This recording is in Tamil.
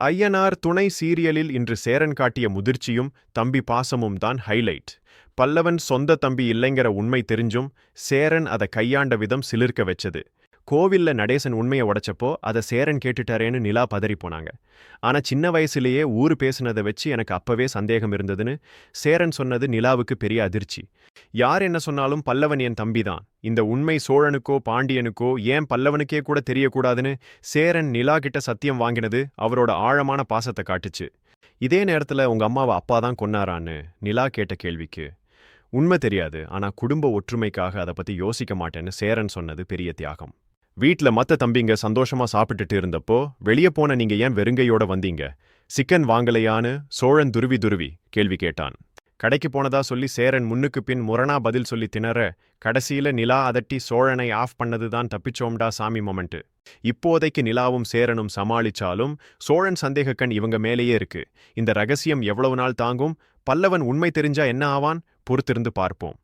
ஐயனார் துணை சீரியலில் இன்று சேரன் காட்டிய முதிர்ச்சியும் தம்பி பாசமும் தான் ஹைலைட் பல்லவன் சொந்த தம்பி இல்லைங்கிற உண்மை தெரிஞ்சும் சேரன் அதை கையாண்ட விதம் சிலிர்க்க வச்சது. கோவில்ல நடேசன் உண்மையை உடைச்சப்போ அதை சேரன் கேட்டுட்டாரேன்னு நிலா பதறி போனாங்க. ஆனா சின்ன வயசுலயே ஊரு பேசுனதை வச்சு எனக்கு அப்பவே சந்தேகம் இருந்ததுன்னு சேரன் சொன்னது நிலாவுக்கு பெரிய அதிர்ச்சி. யார் என்ன சொன்னாலும் பல்லவன் என் தம்பிதான் இந்த உண்மை சோழனுக்கோ பாண்டியனுக்கோ ஏன் பல்லவனுக்கே கூட தெரியக்கூடாதுன்னு சேரன் நிலா கிட்ட சத்தியம் வாங்கினது அவரோட ஆழமான பாசத்தை காட்டுச்சு. இதே நேரத்துல உங்க அம்மாவை அப்பா தான் கொன்னாரான்னு நிலா கேட்ட கேள்விக்கு உண்மை தெரியாது ஆனா குடும்ப ஒற்றுமைக்காக அதை பத்தி யோசிக்க மாட்டேன்னு சேரன் சொன்னது பெரிய தியாகம். வீட்ல மத்த தம்பிங்க சந்தோஷமா சாப்பிட்டுட்டு இருந்தப்போ வெளியே போன நீங்க ஏன் வெறுங்கையோட வந்தீங்க? சிக்கன் வாங்கலையான்னு சோழன் துருவி துருவி கேள்வி கேட்டான். கடைக்கு போனதா சொல்லி சேரன் முன்னுக்கு பின் முரணா பதில் சொல்லி திணற கடைசியில நிலா அதட்டி சோழனை ஆஃப் பண்ணதுதான் தப்பிச்சோம்டா சாமி மொமெண்ட் இப்போதைக்கு நிலாவும் சேரனும் சமாளிச்சாலும் சோழன் சந்தேகக்கண் இவங்க மேலேயே இருக்கு. இந்த ரகசியம் எவ்வளவு நாள் தாங்கும்? பல்லவன் உண்மை தெரிஞ்சா என்ன ஆவான்? பொறுத்திருந்து பார்ப்போம்.